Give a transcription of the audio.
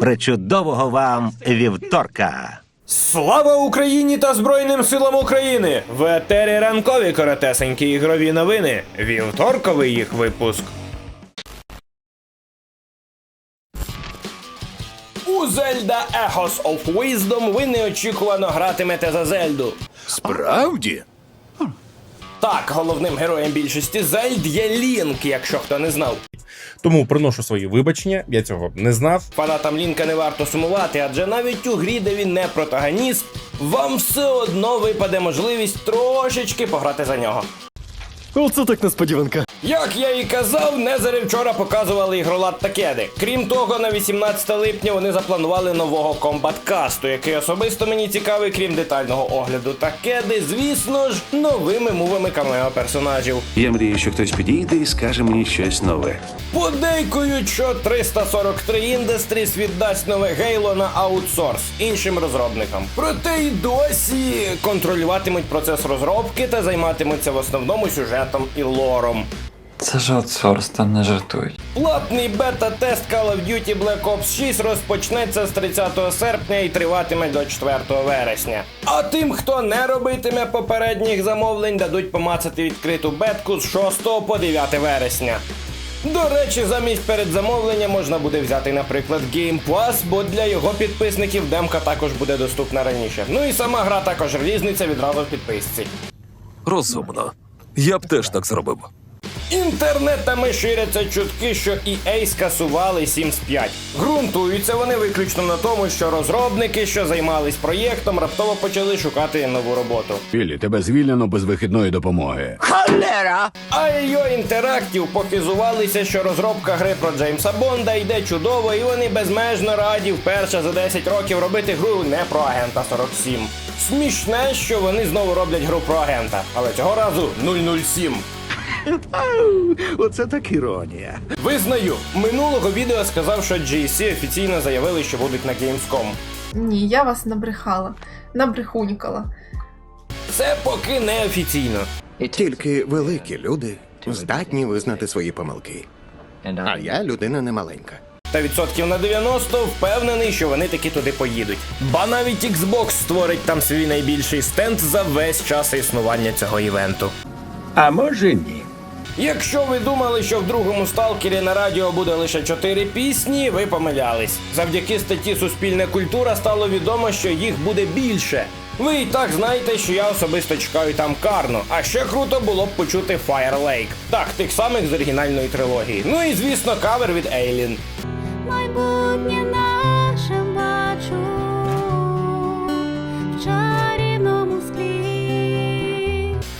Причудового вам вівторка! Слава Україні та Збройним силам України! В етері ранкові коротесенькі ігрові новини. Вівторковий їх випуск. У Zelda Echoes of Wisdom ви неочікувано гратимете за Зельду. Справді? Так, головним героєм більшості Зельд є Лінк, якщо хто не знав. Тому приношу свої вибачення, я цього не знав. Фанатам Лінка не варто сумувати, адже навіть у грі, де він не протагоніст, вам все одно випаде можливість трошечки пограти за нього. Оце так несподіванка. Як я і казав, Незери вчора показували ігролад Такеди. Крім того, на 18 липня вони запланували нового комбат-касту, який особисто мені цікавий, крім детального огляду Такеди, звісно ж, новими мувами камео персонажів. Я мрію, що хтось підійде і скаже мені щось нове. Подейкують, що 343 Industries віддасть нове Гейло на аутсорс іншим розробникам. Проте й досі контролюватимуть процес розробки та займатимуться в основному сюжетом і лором. Це ж аутсорс, там не жартують. Платний бета-тест Call of Duty Black Ops 6 розпочнеться з 30 серпня і триватиме до 4 вересня. А тим, хто не робитиме попередніх замовлень, дадуть помацати відкриту бетку з 6 по 9 вересня. До речі, замість передзамовлення можна буде взяти, наприклад, Game Pass, бо для його підписників демка також буде доступна раніше. Ну і сама гра також різниця відразу в підписці. Розумно. Я б теж так зробив. Інтернетами ширяться чутки, що EA скасували Sims 5. Ґрунтуються вони виключно на тому, що розробники, що займались проєктом, раптово почали шукати нову роботу. Білі, тебе звільнено без вихідної допомоги. А IO Interactive похизувалися, що розробка гри про Джеймса Бонда йде чудово, і вони безмежно раді вперше за 10 років робити гру не про агента 47. Смішне, що вони знову роблять гру про агента, але цього разу 007. Оце так іронія. Визнаю, минулого відео сказав, що GSC офіційно заявили, що будуть на Gamescom. Ні, я вас набрехала, набрехунькала. Це поки не офіційно. Тільки великі люди здатні визнати свої помилки. А я людина немаленька. Та відсотків на 90 впевнений, що вони таки туди поїдуть. Ба навіть Xbox створить там свій найбільший стенд за весь час існування цього івенту. А може ні. Якщо ви думали, що в другому сталкері на радіо буде лише чотири пісні, ви помилялись. Завдяки статті Суспільна культура стало відомо, що їх буде більше. Ви і так знаєте, що я особисто чекаю там карну. А ще круто було б почути Fire Lake. Так, тих самих з оригінальної трилогії. Ну і звісно, кавер від Alien.